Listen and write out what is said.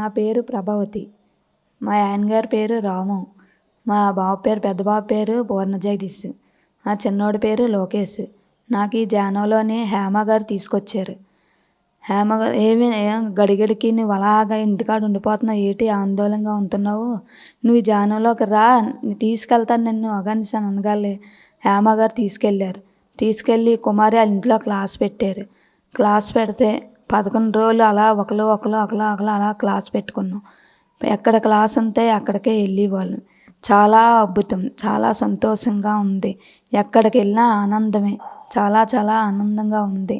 నా పేరు ప్రభావతి. మా ఆయనగారి పేరు రాము. మా బావ పేరు పెద్ద బావ పేరు పూర్ణ జగదీష్ మా చిన్నోడి పేరు లోకేష్ నాకు ఈ జానోలోని హేమ గారు తీసుకొచ్చారు. హేమ గారు ఏమి ఏం గడిగడికి నువ్వు అలాగా ఇంటికాడ ఉండిపోతున్నావు ఏంటి ఆందోళనగా ఉంటున్నావు? నువ్వు ఈ జానంలోకి రా తీసుకెళ్తాను నిన్ను అగనిసాను అనగాలి హేమ గారు తీసుకెళ్ళారు. తీసుకెళ్ళి కుమారి వాళ్ళ ఇంట్లో క్లాస్ పెట్టారు. క్లాస్ పెడితే పదకొండు రోజులు అలా ఒకరు ఒకరు ఒకరు ఒకరు అలా క్లాస్ పెట్టుకున్నాం. ఎక్కడ క్లాస్ ఉంటే అక్కడికే వెళ్ళేవాళ్ళం. చాలా అద్భుతం చాలా సంతోషంగా ఉంది. ఎక్కడికి వెళ్ళినా ఆనందమే చాలా చాలా ఆనందంగా ఉంది.